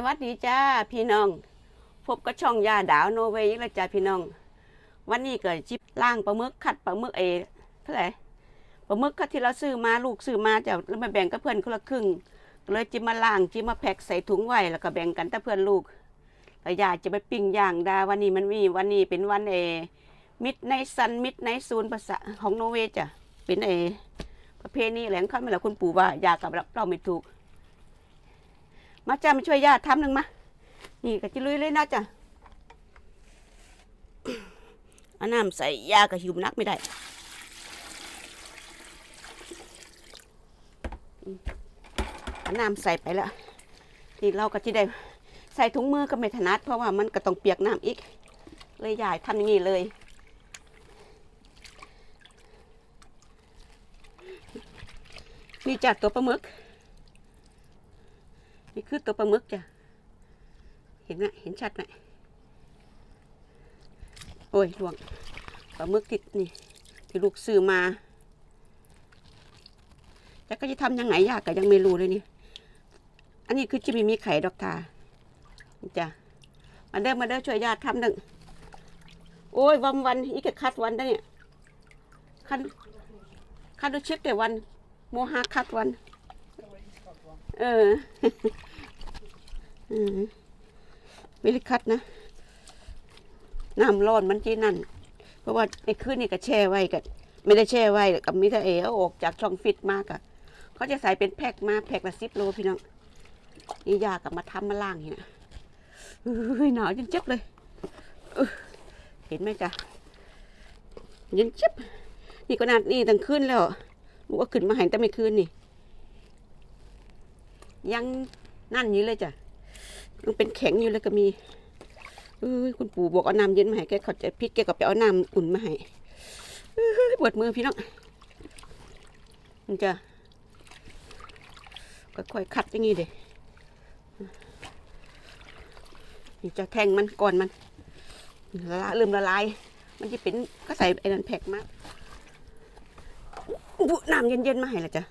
สวัสดีจ้าพี่น้อง พบกับช่องยาดาวโนเวย์อีกแล้วจ้าพี่น้อง วันนี้เกิดจิบล่างปลาหมึกคัดปลาหมึกเอเท่าไหร่ปลาหมึกคัดที่เราซื้อมาลูกซื้อมาจ้ะแล้วมาแบ่งกับเพื่อนคนละครึ่งเลยจิบมาล่างจิบมาแพ็คใส่ถุงไว้แล้วก็แบ่งกันแต่เพื่อนลูกแล้วยาจะไปปิ้งย่างดาวันนี้มันมีวันนี้เป็นวันเอมิดในซันมิดในซูนภาษาของโนเวย์จ้ะเป็นเอประเพณีแหลงเขาไม่ละคุณปู่ว่า ยากับเราไม่ถูก มาจ้ามาช่วยญาติทำหนึ่งมา นี่ก็จะลุยเลยนะจ้ะเอาน้ำใส่ยากับหิวนักไม่ได้เอาน้ำใส่ไปแล้วนี่เราก็จะได้ใส่ถุงมือก็ไม่ถนัด เพราะว่ามันก็ต้องเปียกน้ำอีก เลยยายทำอย่างนี้เลยนี่จากตัวปลาหมึก นี่คือตัวปลาหมึกจ้ะ เห็นไหมเห็นชัดไหมโอ้ยหลวงปลาหมึกติดนี่ที่ลูกซื้อมาแต่ก็จะทำยังไงยากก็ยังไม่รู้เลยนี่ อันนี้คือจะม่มีไข่ดอกทาจ้ะมาเด้อมาเด้อช่วยญาติทำหนึ่ง โอ้ยวันวันอีกก็คัดวันได้เนี่ยคันคันดูชิปแต่วัน โมหะคัดวัน เออ ไม่ได้คัดนะน้ำร้อนมันจีนั่น เพราะว่าในคืนนี่ก็แช่ไว้กันไม่ได้แช่ไว้กับมิเตอร์เอเอาออกจากช่องฟิตมากอะเขาจะใส่เป็นแพ็คมาแพ็คละสิบโลพี่น้องนี่ยากับมาทำมาล่างนี่นะเฮ้ยหนาวจนเจ็บเลยเห็นไหมจ๊ะเย็นเจ็บนี่ก็นาดนี่ตั้งคืนแล้วลูกก็ขึ้นมาเห็นแต่ไม่คืนนี่ ยังนั่นอยู่เลยจ้ะ ยังเป็นแข็งอยู่เลยก็มีเอ้ยคุณปู่บอกเอาน้ำเย็นมาให้แกเขาใจพิษแกก็ไปเอาน้ำอุ่นมาให้ปวดมือพี่น้องมันจะค่อยๆคัดอย่างงี้เด้นี่จะแทงมันก่อนมันละลายเริ่มละลาย มันจะเป็นก็ใส่ไอ้นั่นแพ็กมาอุ๊ยน้ำเย็นๆมาให้ละจ้ะ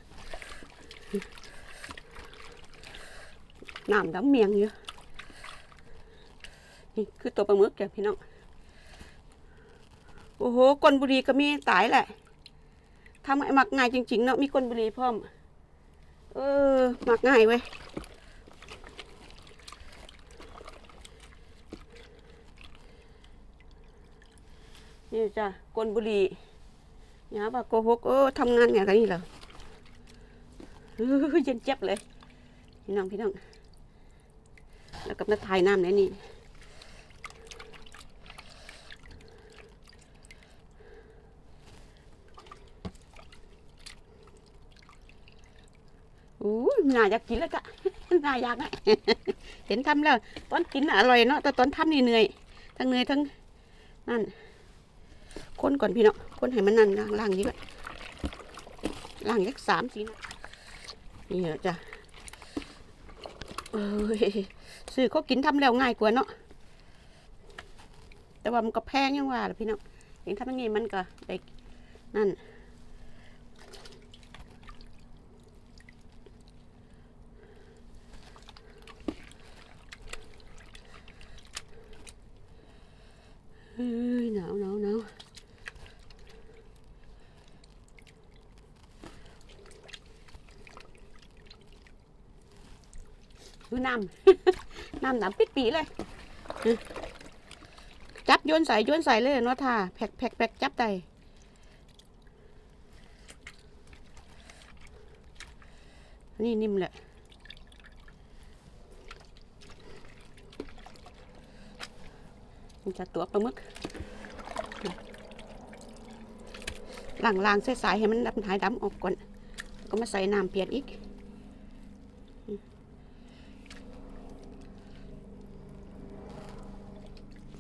น้ำดำเมียงอยู่ นี่คือตัวปลาหมึกจ้ะพี่น้อง โอ้โหก้นบุรีก็มีตายแหละทำไอ้หมักง่ายจริง ๆ เนาะมีก้นบุรีพร้อม เออหมักง่ายเว้ยนี่จ้ะก้นบุรีอย่าว่าโกหกเออทำงานไงกันนี่เหรอเออเย็นเจ็บเลย พี่น้องพี่น้อง แล้วก็มาถ่ายน้ำในนี่ อู้น่าอยากกินแล้วจ้ะน่าอยากนะเห็นทำแล้ว ตอนกินอร่อยเนาะแต่ตอนทำนี่เหนื่อย ทั้งเหนื่อยทั้งนั่นคนก่อนพี่เนาะคนให้มันนั่นล่างล่างนี้ก่อนล่างยักสามสีนะนี่เหรอจ้ะเอ้ยซื้อเขากินทำแล้วง่ายกว่าเนาะแต่ว่ามันก็แพงยังว่าล่ะพี่เน้องเห็นทำอย่างนี้มันก็ได้นั่น เฮ้ยหนาวหนาวหนาว ดูน้ำ น้ำน้ำปิดปีเลย จับโยนใส่โยนใส่เลยเนาะท่าแพกแพกแพกจับได้นี่นิ่มแหละมันจะตัวปลาหมึกล้างล้างๆใส่สายให้มันดำหายดำออกก่อน ก็มาใส่น้ำเปลี่ยนอีก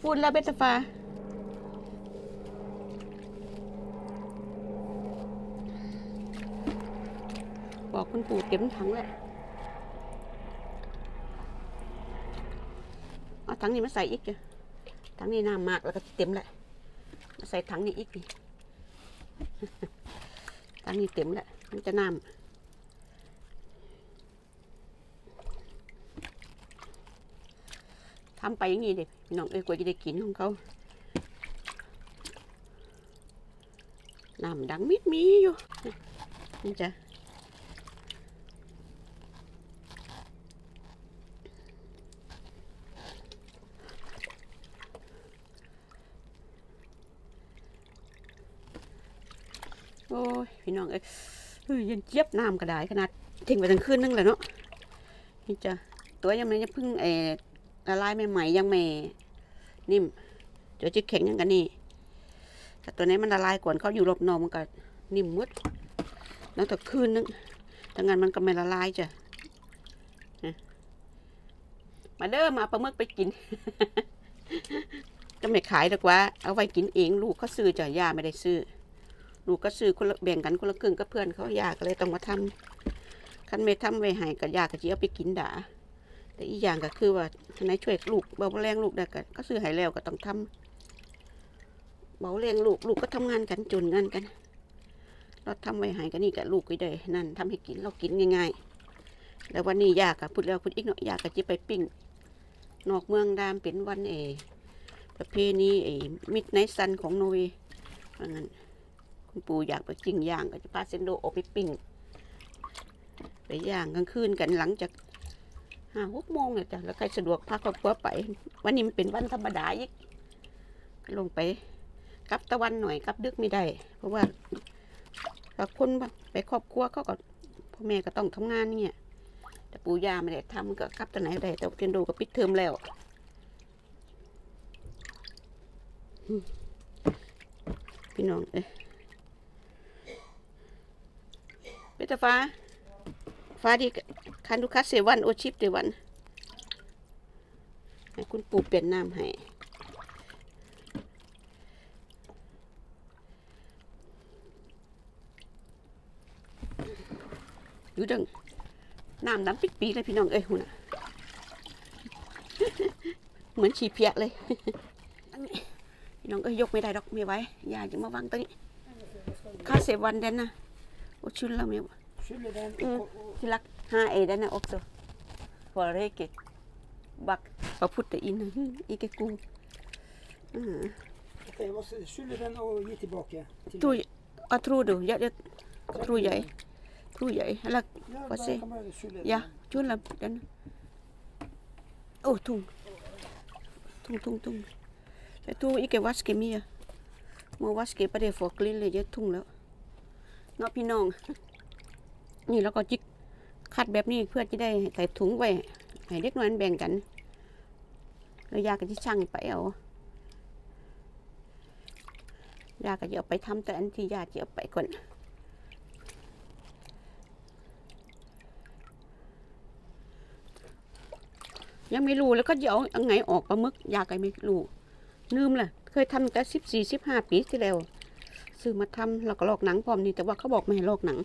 ฟูนแล้วเบสฟ้าบอกคุณปู่เต็มถังแหละเอาถังนี้มาใส่อีกจ้ะถังนี้น้ำมากแล้วก็เต็มแหละมาใส่ถังนี้อีกดิถังนี้เต็มแหละมันจะน้ำ ทำไปอย่างนี้เด็กพี่น้องเอ้ยกว่าจะได้กินของเขาน้ำดังมิดมีอยู่นี่จ้ะโอ้ยพี่น้องเอ้ยเฮ้ยเย็นเจี๊ยบน้ำกระดายขนาดทิ้งไปทั้งคืนนึงเลยเนาะนี่จ้ะตัวยังไม่ยังพิ่งเออ ละลายใหม่ๆยังไม่นิ่มเดี๋ยวจะแข็งยังกันนี่แต่ตัวนี้มันละลายก่อนเขาอยู่รอบนอกมันก็นิ่มมืดแล้วแต่คืนนึงถ้างั้นมันก็ไม่ละลายจ้ะมาเด้อมาปลาหมึกไปกิน ก็ไม่ขายหรอกว่า เอาไว้กินเอง ลูกเขาซื้อจ้ะย่าไม่ได้ซื้อ ลูกก็ซื้อคนละแบ่งกันคนละครึ่งกับเพื่อนเขายากเลยต้องมาทำคันไม่ทำไว้ให้ก็ยาก็จะเอาไปกินด่า แต่อีกอย่างก็คือว่าในช่วยลูกเบาแรงลูกได้ก็ก็ซื้อให้แล้วก็ต้องทำเบาแรงลูกลูกก็ทำงานกันจนงานกัน เราทำไว้ให้กันนี่กับลูกก็ได้นั่นทำให้กินเรากินง่ายๆแล้ววันนี้ยาก็พูดแล้วพูดอีกเนาะยาก็จะไปปิ้งนอกเมืองดามเป็นวันเอประเพณีเอมิดไนซันของโนเวย์ว่างั้นคุณปู่อยากไปจิ้งย่างก็จะพาเซนโดออกไปปิ้งไปย่างกลางคืนกันหลังจาก ห้าหกโมงเนี่ยจ้ะแล้วใครสะดวกพาครอบครัวไป วันนี้มันเป็นวันธรรมดาอีกลงไปกลับตะวันหน่อยกลับดึกไม่ได้ เพราะว่าบาคนไปครอบครัวเขาก็พ่อแม่ก็ต้องทำงานเนี่ยแต่ปู่ย่าไม่ได้ทำก็กลับตะไหนได้แต่เซนโดก็ปิดเทอมแล้วพี่น้องเอ้ยเบตาฟ้า ฟ้าดีคันดูคัสเซวันโอชิปเดวันให้คุณปู่เปลี่ยนน้ำให้อยู่ดังน้ำน้ำปิ๊กปีเลยพี่น้องเอ้ยหุ่นะเหมือนฉีเพียเลยพี่น้องเอ้ยยกไม่ได้ดอกไม่ไหวอย่าจะมาวางตรงนี้คาเซวันเดนนะโอชุนแล้วไม่ Skyller den Mm. och, och, Till lagt här är den också. För reket. Back. Och putta in icke god. Mm. Okej, jag måste skylla den och ge tillbaka. Till Tror, vad tror du? Jag, jag tror jag. Tror jag. Eller Ja, vad bara säger- kan man skylla ja, den. chulla den. Åh, oh, tung. Tung, tung, tung. Jag tror icke vaske mer. Må vaske på det för lille jag tung แล้วเนาะพี่น้อง นี่แล้วก็จิกคัดแบบนี้เพื่อจะได้ใส่ถุงไว้ให้เด็กน้อยมันแบ่งกันแล้วยาก็จะช่างไปเอายาก็จะเอาไปทำแต่อันที่ยาจะเอาไปก่อนยังไม่รู้แล้วก็จะเอาอังไงออกปลาหมึกยาก็ไม่รู้ลืมเลยเคยทำแต่สิบสี่สิบห้าปีที่แล้วซื้อมาทำแล้วก็ลอกหนังพร้อมนี่แต่ว่าเขาบอกไม่ให้ลอกหนัง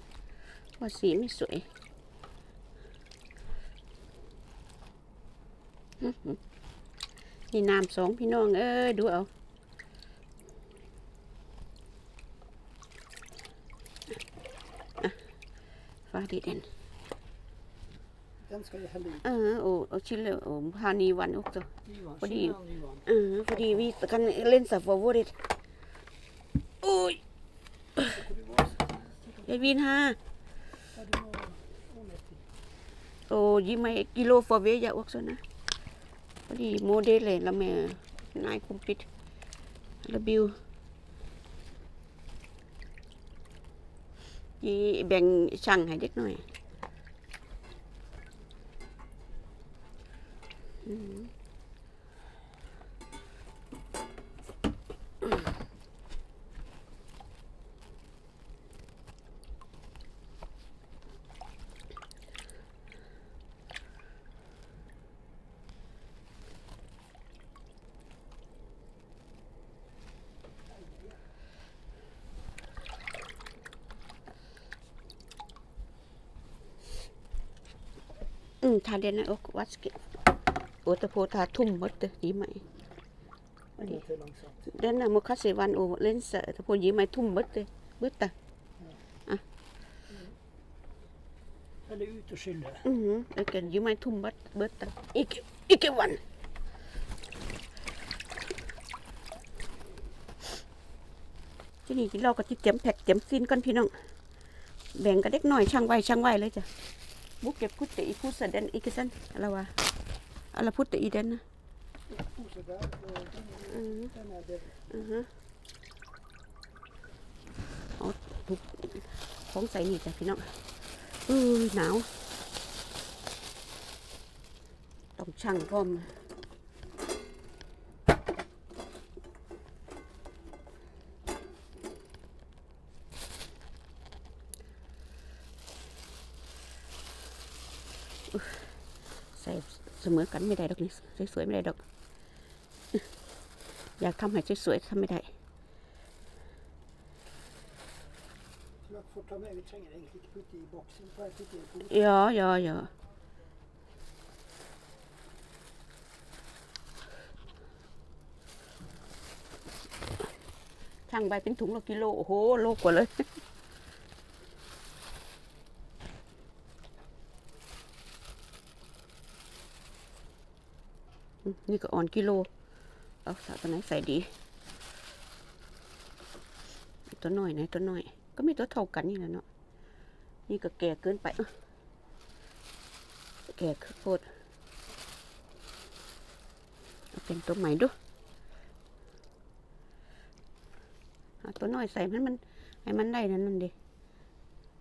ว่าสีไม่สวยอื้อหือนี่น้ำสองพี่น้อง เอ้ยดูเอาอะฟ้าดีเด่น Den ska jag hälla i. เออโอ้โอ้ชิลเลยโอ้พานีวัน också Nyvan. Och det- Skylla den Nyvan. เออพอดี vi kan lensa favorit โอ้ย Tycker du vad? ยายวินฮะ Ja, det var onödigt. โอ้ยิไม่กิโลฟอเวยาออกซะนะพอดี ทาเดนนโอ้วัสกิโอตะโพทาทุ่มมดดีไหมเดนนะมุขเสวันโอเล่นเสตะโพยีไหมทุ่มมดเลยบดตา Eller ut og อยู่ทุ่ม -hmm. Okay, gi meg en tom bøtte. Ikke, ikke vann! Til นี่เรากะจะเตรียมแพ็กเตรียมซีนกันพี่น้อง แบ่งกันเล็กหน่อยช่างไว้ช่างไว้เลยจ้ะ บุกเก็บพุทธอีพุทธเดนอีกสันอะไรวะอะไรพุทธอีเดนนะ Pose där. och Den, อือ den är det. อือฮะเอาทุกของใส่นี่จ้ะพี่น้องเอ้ยหนาว ต้องช่างพร้อม เสมอกันไม่ได้ดอกนี่สวยๆไม่ได้ดอก อยากทำให้สวยๆทำไม่ได้ Jag får ta med, vi tränger egentlig ikke putte i boksen. Får jeg putte i posen? ยอยอยอช่างใบเป็นถุงละกิโล โอ้โห โลกว่าเลย นี่ก็อ่อนกิโล เอาสาวตัวไหนใส่ดี ตัวหน้อยไหนตัวหน้อย ก็มีตัวเท่ากันนี่แหละเนาะ นี่ก็แก่เกินไป แก่คือโคตรเป็นตัวใหม่ดูเอาตัวน้อยใส่มันมันให้มันได้นั่นนั่นดิ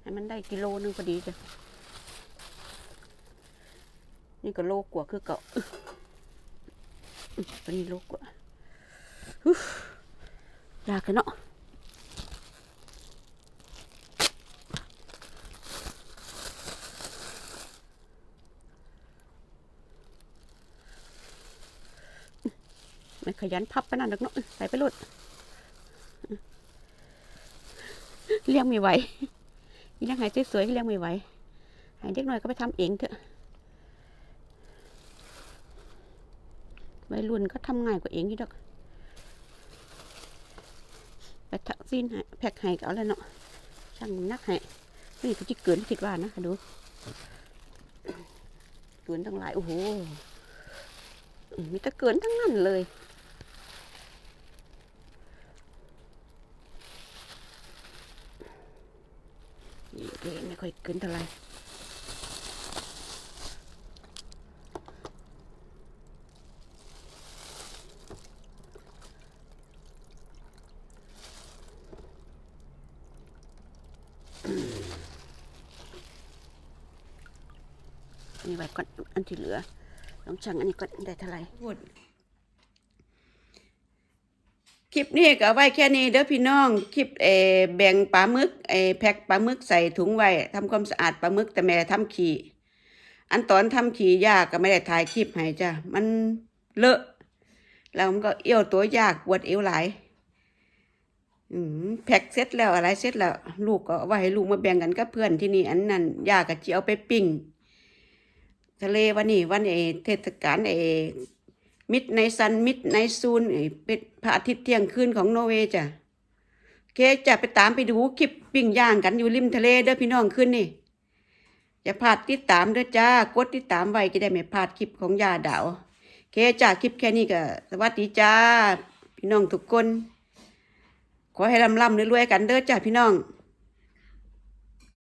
ให้มันได้กิโลนึงพอดีจ้ะนี่ก็โลกว่าคือเก่า ตัวนี้โลกว่าอยากกันเนาะไม่ขยันพับไปนั่นดอกเนาะใส่ไปโลดเลี้ยงไม่ไหวเลี้ยงหายสวยๆเลี้ยงไม่ไหวใหายเด็กน้อยก็ไปทำเองเถอะ วัยรุ่นก็ทำง่ายกว่าเองนี่ดอกไปทักซีนให้แพ็กให้เอาแล้วเนาะช่างนักให้นี่ก็จิเกินคิดว่านะดูเกินตั้งหลายโอ้โหมีแต่เกินทั้งนั้นเลยนี่เองไม่ค่อยเกินเท่าไหร่นี่ไว้ก่อนอัน ที่เหลือลองชั่งอันนี้ก่อนได้เท่าไหรพูดคลิปนี้ก็ไว้แค่นี้เด้อพี่น้อง คลิปเอแบ่งปลาหมึกเอแพ็คปลาหมึกใส่ถุงไว้ทำความสะอาดปลาหมึกแต่แม่ทำขี้อันตอนทำขี้ยากก็ไม่ได้ถ่ายคลิปให้จ้ะมันเลอะ แล้วมันก็เอี้ยวตัวยากปวดเอวหลายอืมแพ็คเสร็จแล้วอะไรเสร็จแล้ว ลูกก็เอาไว้ให้ลูกมาแบ่งกันกับเพื่อนที่นี่อันนั้นยากก็จะเอาไปปิ้ง ทะเลวันนี้วันเอเทศกาลเอมิดในซันมิดในซูนเป็นพระอาทิตย์เที่ยงคืนของโนเวย์จ้ะเคจะไปตามไปดูคลิปปิ้งย่างกันอยู่ริมทะเลเด้อพี่น้องคืนนี่อย่าพลาดติดตามเด้อจ้ากดติดตามไว้จะได้ไม่พลาดคลิปของยาดาวเคจ้าคลิปแค่นี้ก็สวัสดีจ้า พี่น้องทุกคน ขอให้ร่ำๆรวยๆกันเด้อจ้าพี่น้อง